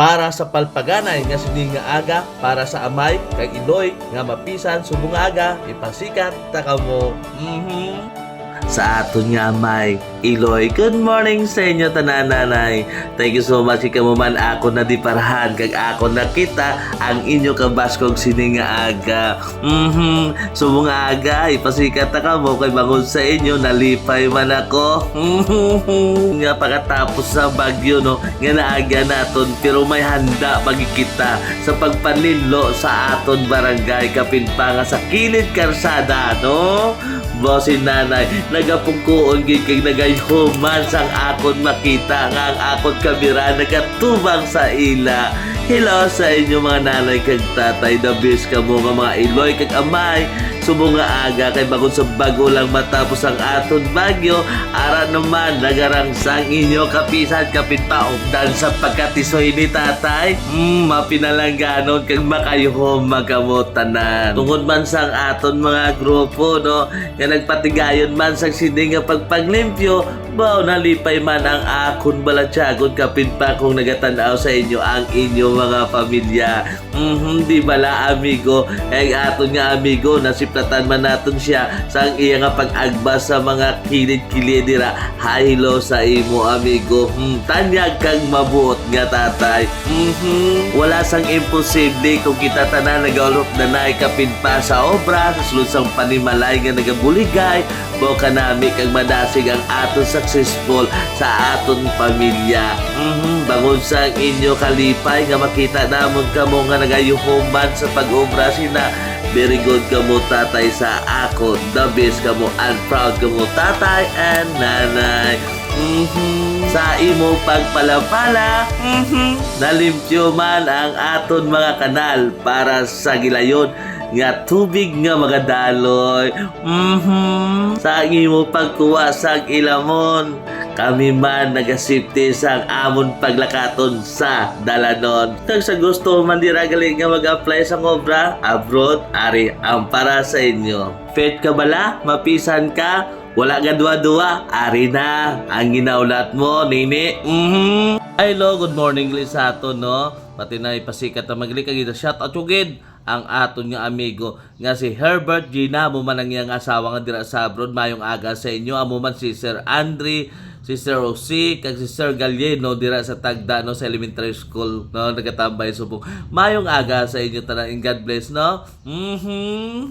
para sa palpaganay nga sini nga aga para sa amay kag iloy nga mapisan subong aga ipasikat ta kamo mhm. Sa aton nga amay Iloy, good morning sa inyo tanananay. Thank you so much ikaw mo man ako na di parahan kag ako nakita ang inyo kabaskog sini nga aga. Mhm. So mga aga ipasikat ta ka mo kay bangon sa inyo nalipay man ako. Mhm. nga pagkatapos sa bagyo no nga naaga naton pero may handa pagkikita sa pagpaninlo sa aton barangay kapinpanga sa kilid karsada no. Bosin nanay, nagapungkuon gid kay nagayhuman sang akon makita nga ang akon kamera nagatubang sa ila. Hello sa inyo mga nanay kag tatay, best ka mo nga mga iloy kag amay. Sumo nga aga kay bagon sa bago lang matapos ang aton bagyo, ara naman nagarangsang inyo kapisan kapit paugdan sa pagkatisoy ni tatay. Mm, mapinalangganon kag makayuhom magamotanan. Tungod man sang aton mga grupo no, nga nagpatigayon man sang sini nga pagpaglimpyo, bao nalipay man ang akon balatyagon kapit pa kung nagatanaw sa inyo ang inyong mga pamilya. Mhm, di bala amigo, ay aton nga amigo nasiplatan man naton siya sa ang iya nga pag-agba sa mga kilid-kilid dira. Haylo sa imo amigo. Hmm, tanyag kang mabuot nga tatay. Mhm, wala sang imposible kung kita tanan nagaulop na naay kapin pa sa obra sa sulod sang panimalay nga nagabuligay Bo kanami kag madasig ang aton successful sa aton pamilya. Mhm, bangon sa inyo kalipay nga makita namon kamo nga nagayuhuman sa pag-obra sina Very good ka mo tatay sa ako. The best ka mo and proud ka mo tatay and nanay. Mhm. Sa imo pagpalapala, mhm. nalimpyo man ang aton mga kanal para sa gilayon nga tubig nga magadaloy. Mhm. Sa imo pagkuha sa ilamon, kami man nagasipti sa amon paglakaton sa dalanon. Kag sa gusto man dira gali nga mag-apply sa obra abroad, ari ang para sa inyo. Fit ka bala? Mapisan ka? Wala ka duwa-duwa? Ari na. Ang ginaulat mo, nini. Mhm. Hello, good morning gali sa ato, no? Pati na ipasikat na magli kag shout out yugid ang aton nga amigo nga si Herbert Gina mo man ang iyang asawa nga dira sa abroad mayong aga sa inyo. Amo man si Sir Andre si Sir Osi kag si Sir Galieno dira sa Tagda no sa elementary school no nagatambay subong mayong aga sa inyo tanan God bless no? Mhm